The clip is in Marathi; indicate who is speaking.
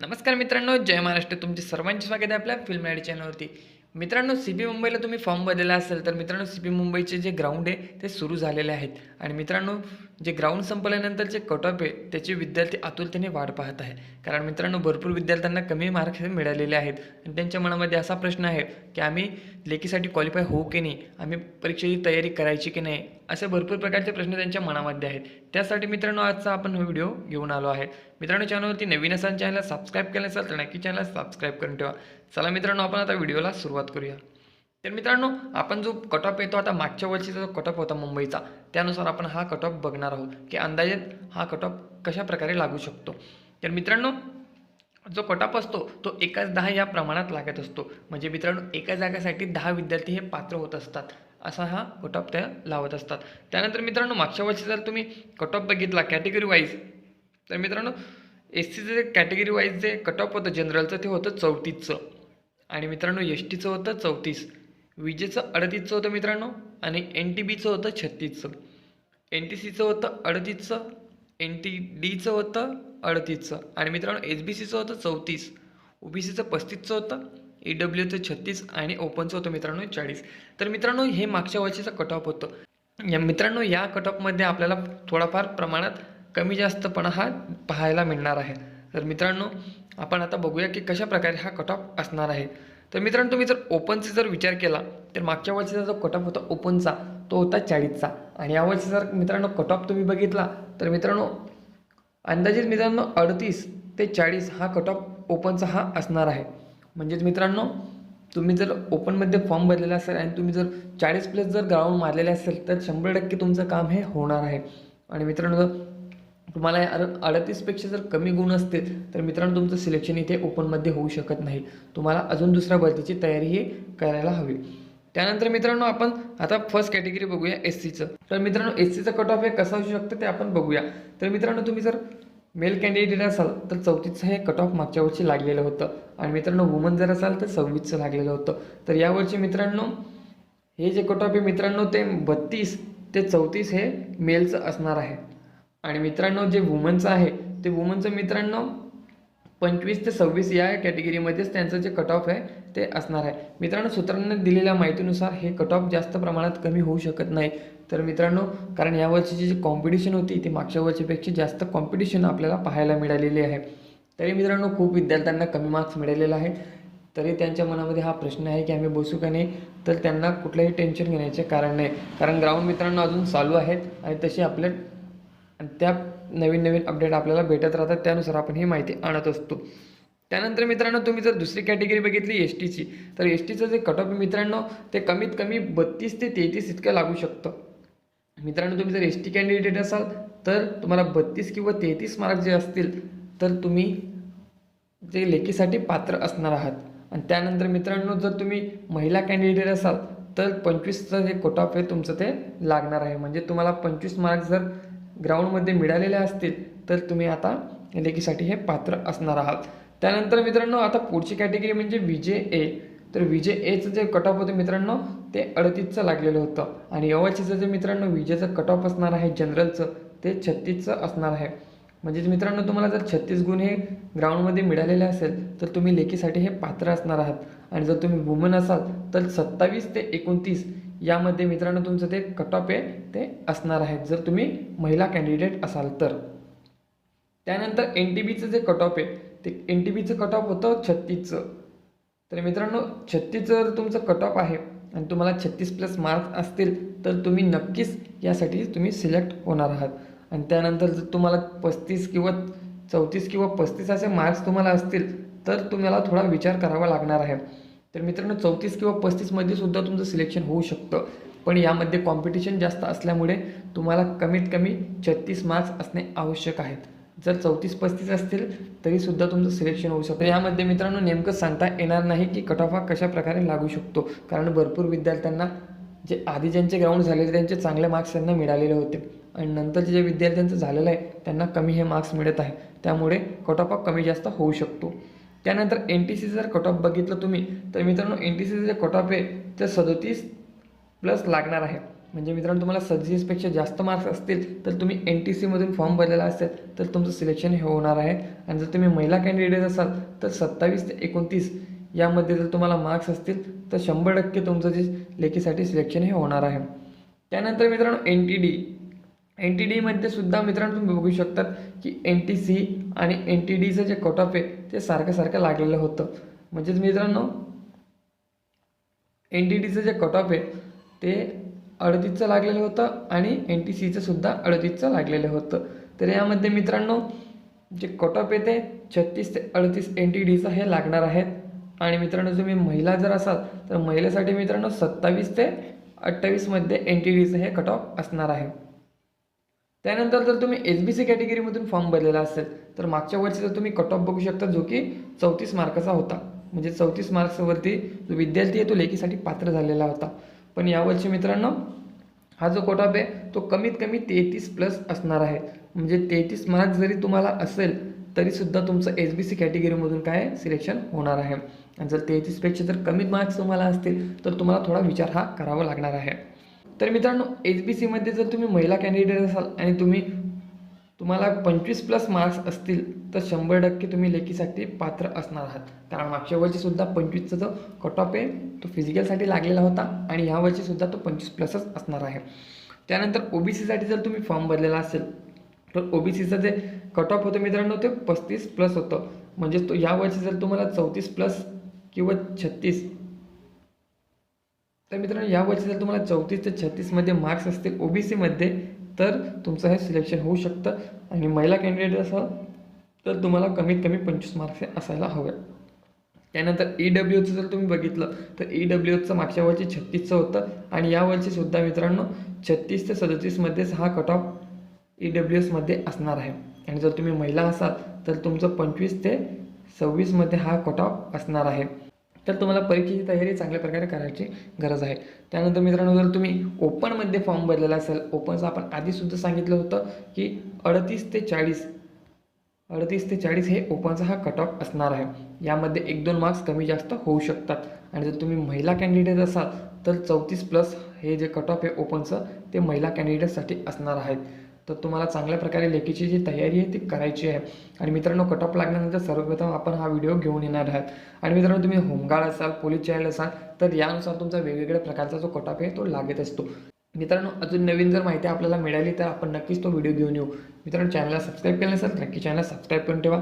Speaker 1: नमस्कार मित्रांनो जय महाराष्ट्र. तुमचे सर्वांचे स्वागत आहे आपल्या फिल्म आयडी चॅनलवरती मित्रांनो सी बी मुंबईला तुम्ही फॉर्म भरलेला असेल तर मित्रांनो सी बी मुंबईचे जे ग्राउंड आहे ते सुरू झालेले आहेत. आणि मित्रांनो जे ग्राउंड संपल्यानंतर जे कट ऑफ आहे त्याचे विद्यार्थी आतुरतेने वाट पाहत आहे कारण मित्रांनो भरपूर विद्यार्थ्यांना कमी मार्क्स मिळालेले आहेत. आणि त्यांच्या मनामध्ये असा प्रश्न आहे की आम्ही लेखीसाठी क्वालिफाय होऊ की नाही? आम्ही परीक्षेची तयारी करायची की नाही? असे भरपूर प्रकारचे प्रश्न त्यांच्या मनामध्ये आहेत. त्यासाठी मित्रांनो आजचा आपण व्हिडिओ घेऊन आलो आहे. मित्रांनो चॅनलवरती नवीन असाल चॅनलला सबस्क्राईब केलं असेल तर नक्की चॅनलला सबस्क्राईब करून ठेवा. चला मित्रांनो आपण आता व्हिडिओला सुरुवात करूया. तर मित्रांनो आपण जो कट ऑफ येतो आता मागच्या वर्षीचा जो कट ऑफ होता मुंबईचा त्यानुसार आपण हा कट ऑफ बघणार आहोत की अंदाजेत हा कट ऑफ कशा प्रकारे लागू शकतो. तर मित्रांनो जो कटॉप असतो तो एकाच दहा या प्रमाणात लागत असतो. म्हणजे मित्रांनो एका जागासाठी दहा विद्यार्थी हे पात्र होत असतात. असा हा कटॉप त्या लावत असतात. त्यानंतर मित्रांनो मागच्या वर्षी जर तुम्ही कटॉप बघितला कॅटेगरी वाईज तर मित्रांनो एस सीचं जे कॅटेगरी वाईज जे कटॉप होतं जनरलचं ते होतं चौतीसचं. आणि मित्रांनो एस टीचं होतं चौतीस. विजेचं अडतीसचं होतं मित्रांनो आणि एन टी बीचं होतं छत्तीसचं. एन टी सीचं होतं अडतीसचं एन टी डीचं होतं अडतीसचं. आणि मित्रांनो एच बी सीचं होतं चौतीस. ओ बी सीचं पस्तीसचं होतं ई डब्ल्यूचं छत्तीस आणि ओपनचं होतं मित्रांनो चाळीस. तर मित्रांनो हे मागच्या वर्षीचं कट ऑफ होतं. या मित्रांनो या कट ऑफमध्ये आपल्याला थोडाफार प्रमाणात कमी जास्तपणा हा पाहायला मिळणार आहे. तर मित्रांनो आपण आता बघूया की कशा प्रकारे हा कट ऑफ असणार आहे. तर मित्रांनो तुम्ही जर ओपनचा जर विचार केला तर मागच्या वर्षीचा जो कट ऑफ होता ओपनचा तो होता चाळीसचा. आणि यावर्षी जर मित्रांनो कट ऑफ तुम्ही बघितला तर मित्रांनो अंदाजित मित्रांनो अडतीस ते चाळीस हा कट ऑफ ओपनचा हा असणार आहे. म्हणजेच मित्रांनो तुम्ही जर ओपनमध्ये फॉर्म भरलेला असेल आणि तुम्ही जर चाळीस प्लस जर ग्राउंड मारलेले असेल तर शंभर टक्के तुमचं काम हे होणार आहे. आणि मित्रांनो तुम्हाला अड अडतीसपेक्षा जर कमी गुण असतील तर मित्रांनो तुमचं सिलेक्शन इथे ओपनमध्ये होऊ शकत नाही. तुम्हाला अजून दुसऱ्या भरतीची तयारी ही करायला हवी. त्यानंतर मित्रांनो आपण आता फर्स्ट कॅटेगरी बघूया एस सीचं तर मित्रांनो एस सीचं कट ऑफ हे कसं असू शकतं ते आपण बघूया. तर मित्रांनो तुम्ही जर मेल कॅन्डिडेट असाल तर चौतीसचं हे कट ऑफ मागच्या वर्षी लागलेलं होतं. आणि मित्रांनो वुमन जर असाल तर सव्वीसचं लागलेलं होतं. तर यावरचे मित्रांनो हे जे कट ऑफ आहे मित्रांनो ते बत्तीस ते चौतीस हे मेलचं असणार आहे. आणि मित्रांनो जे वुमनचं आहे ते वुमनचं मित्रांनो पंचवीस ते सव्वीस या कॅटेगरीमध्येच त्यांचं जे कट ऑफ आहे ते असणार आहे. मित्रांनो सूत्रांनी दिलेल्या माहितीनुसार हे कट ऑफ जास्त प्रमाणात कमी होऊ शकत नाही. तर मित्रांनो कारण या वर्षीची जी कॉम्पिटिशन होती ती मागच्या वर्षीपेक्षा जास्त कॉम्पिटिशन आपल्याला पाहायला मिळालेली आहे. तरी मित्रांनो खूप विद्यार्थ्यांना कमी मार्क्स मिळालेला आहे तरी त्यांच्या मनामध्ये हा प्रश्न आहे की आम्ही बसू का नाही? तर त्यांना कुठलंही टेन्शन घेण्याचे कारण नाही. कारण ग्राउंड मित्रांनो अजून चालू आहेत आणि तशी आपल्या आणि त्या नवीन नवीन अपडेट आपल्याला भेटत राहतात त्यानुसार आपण ही माहिती आणत असतो. त्यानंतर मित्रांनो तुम्ही जर दुसरी कॅटेगरी बघितली एस टीची तर एस टीचं जे कट ऑफ मित्रांनो ते कमीत कमी बत्तीस ते तेहतीस इतकं लागू शकतं. मित्रांनो तुम्ही जर एस टी कॅन्डिडेट असाल तर तुम्हाला बत्तीस किंवा तेहतीस मार्क जे असतील तर तुम्ही जे लेखीसाठी पात्र असणार आहात. आणि त्यानंतर मित्रांनो जर तुम्ही महिला कॅन्डिडेट असाल तर पंचवीसचं जे कट ऑफ आहे तुमचं ते लागणार आहे. म्हणजे तुम्हाला पंचवीस मार्क जर ग्राउंडमध्ये मिळालेले असतील तर तुम्ही आता लेखीसाठी हे पात्र असणार आहात. त्यानंतर मित्रांनो आता पुढची कॅटेगरी म्हणजे विजे ए तर विजे एचं जे कट ऑफ होतं मित्रांनो ते अडतीसचं लागलेलं होतं. आणि यवचीचं जे मित्रांनो विजेचं कट ऑफ असणार आहे जनरलचं ते छत्तीसचं असणार आहे. म्हणजेच मित्रांनो तुम्हाला जर छत्तीस गुण हे ग्राउंडमध्ये मिळालेले असेल तर तुम्ही लेखीसाठी हे पात्र असणार आहात. आणि जर तुम्ही वुमन असाल तर सत्तावीस ते एकोणतीस यामध्ये मित्रांनो तुमचं ते कट ऑफ आहे ते असणार आहे. जर तुम्ही महिला कॅन्डिडेट असाल तर. त्यानंतर एन टी बीचं जे कट ऑफ आहे ते एन टी बीचं कट ऑफ होतं छत्तीसचं. तर मित्रांनो छत्तीस जर तुमचं कट ऑफ आहे आणि तुम्हाला छत्तीस प्लस मार्क्स असतील तर तुम्ही नक्कीच यासाठी तुम्ही सिलेक्ट होणार आहात. आणि त्यानंतर जर तुम्हाला पस्तीस किंवा चौतीस किंवा पस्तीस असे मार्क्स तुम्हाला असतील तर तुम्हाला थोडा विचार करावा लागणार आहे. तर मित्रांनो चौतीस किंवा पस्तीसमध्ये सुद्धा तुमचं सिलेक्शन होऊ शकतं. पण यामध्ये कॉम्पिटिशन जास्त असल्यामुळे तुम्हाला कमीत कमी छत्तीस मार्क्स असणे आवश्यक आहेत. जर चौतीस पस्तीस असतील तरीसुद्धा तुमचं सिलेक्शन होऊ शकतं. यामध्ये मित्रांनो नेमकं सांगता येणार नाही की कट ऑफ हा कशा प्रकारे लागू शकतो. कारण भरपूर विद्यार्थ्यांना जे आधी ज्यांचे ग्राउंड झालेले त्यांचे चांगले मार्क्स त्यांना मिळालेले होते. आणि नंतरचे जे विद्यार्थ्यांचं झालेलं आहे त्यांना कमी हे मार्क्स मिळत आहे. त्यामुळे कट ऑफ हा कमी जास्त होऊ शकतो. त्यानंतर एन टी सीचं जर कट ऑफ बघितलं तुम्ही तर मित्रांनो एन टी सीचं जे कट ऑफ आहे ते सदोतीस प्लस लागणार आहे. म्हणजे मित्रांनो तुम्हाला सदतीसपेक्षा जास्त मार्क्स असतील तर तुम्ही एन टी सीमधून फॉर्म भरलेला असेल तर तुमचं सिलेक्शन हे होणार आहे. आणि जर तुम्ही महिला कॅन्डिडेट असाल तर सत्तावीस ते एकोणतीस यामध्ये जर तुम्हाला मार्क्स असतील तर शंभर टक्के तुमचं जे लेखीसाठी सिलेक्शन हे होणार आहे. त्यानंतर मित्रांनो N T D N T डीमध्ये सुद्धा मित्रांनो तुम्ही बघू शकतात की एन टी सी आणि एन टी डीचं जे कट ऑफ आहे ते सारखं सारखं लागलेलं होतं. म्हणजेच मित्रांनो एन टी डीचं जे कट ऑफ आहे ते अडतीसचं लागलेलं होतं आणि एन टी सीचं सुद्धा अडतीसचं लागलेलं होतं. तर यामध्ये मित्रांनो जे कट ऑफ येते छत्तीस ते अडतीस एन टी डीचं हे लागणार आहेत. आणि मित्रांनो तुम्ही महिला जर असाल तर महिलेसाठी मित्रांनो सत्तावीस ते अठ्ठावीसमध्ये एन टी डीचं हे कट ऑफ असणार आहे. त्यानंतर जर तुम्ही एस बी सी कॅटेगरीमधून फॉर्म भरलेला असेल तर मागच्या वर्षी जर तुम्ही कट ऑफ बघू शकता जो की चौतीस मार्काचा होता. म्हणजे चौतीस मार्क्सवरती जो विद्यार्थी आहे तो लेखीसाठी पात्र झालेला होता. पण यावर्षी मित्रांनो हा जो कट ऑफ आहे तो कमीत कमी तेहतीस प्लस असणार आहे. म्हणजे तेहतीस मार्क्स जरी तुम्हाला असेल तरीसुद्धा तुमचं एस बी सी कॅटेगरीमधून काय सिलेक्शन होणार आहे. आणि जर तेहतीसपेक्षा जर कमी मार्क्स तुम्हाला असतील तर तुम्हाला थोडा विचार हा करावा लागणार आहे. तर मित्रांनो एच बी सीमध्ये जर तुम्ही महिला कॅन्डिडेट असाल आणि तुम्ही तुम्हाला पंचवीस प्लस मार्क्स असतील तर शंभर टक्के तुम्ही लेखीसाठी पात्र असणार आहात. कारण मागच्या वर्षीसुद्धा पंचवीसचा जो कट ऑफ आहे तो फिजिकलसाठी लागलेला होता आणि ह्या वर्षीसुद्धा तो पंचवीस प्लसच असणार आहे. त्यानंतर ओ बी सीसाठी जर तुम्ही फॉर्म भरलेला असेल तर ओ बी सीचं जे कट ऑफ होतं मित्रांनो ते पस्तीस प्लस होतं. म्हणजेच तो या वर्षी जर तुम्हाला चौतीस प्लस किंवा छत्तीस तर मित्रांनो या वर्षी जर तुम्हाला चौतीस ते छत्तीसमध्ये मार्क्स असतील ओ बी सीमध्ये तर तुमचं हे सिलेक्शन होऊ शकतं. आणि महिला कॅन्डिडेट असाल तर तुम्हाला कमीत कमी पंचवीस मार्क्स हे असायला हवे. त्यानंतर ई डब्ल्यू एचं जर तुम्ही बघितलं तर ई डब्ल्यू एचं मागच्या वर्षी छत्तीसचं होतं. आणि या वर्षीसुद्धा मित्रांनो छत्तीस ते सदतीसमध्येच हा कट ऑफ ई डब्ल्यू एसमध्ये असणार आहे. आणि जर तुम्ही महिला असाल तर तुमचं पंचवीस ते सव्वीसमध्ये हा कट ऑफ असणार आहे. तर तुम्हाला परीक्षेची तयारी चांगल्या प्रकारे करायची गरज आहे. त्यानंतर मित्रांनो जर तुम्ही ओपनमध्ये फॉर्म भरलेला असेल ओपनचं आपण आधीसुद्धा सांगितलं होतं की अडतीस ते चाळीस अडतीस ते चाळीस हे ओपनचा हा कट ऑफ असणार आहे. यामध्ये एक दोन मार्क्स कमी जास्त होऊ शकतात. आणि जर तुम्ही महिला कॅन्डिडेट असाल तर चौतीस प्लस हे जे कट ऑफ आहे ओपनचं ते महिला कॅन्डिडेटसाठी असणार आहेत. तर तुम्हाला चांगल्या प्रकारे लेखीची जी तयारी आहे ती करायची आहे. आणि मित्रांनो कट ऑफ लागल्यानंतर सर्वप्रथम आपण हा व्हिडिओ घेऊन येणार आहात. आणि मित्रांनो तुम्ही होमगार्ड असाल पोलीस चॅनल असाल तर यानुसार तुमचा वेगवेगळ्या प्रकारचा जो कट ऑफ आहे तो लागत असतो. मित्रांनो अजून नवीन जर माहिती आपल्याला मिळाली तर आपण नक्कीच तो व्हिडिओ घेऊन येऊ. मित्रांनो चॅनलला सबस्क्राईब केलं नसेल नक्की चॅनल सबस्क्राईब करून ठेवा.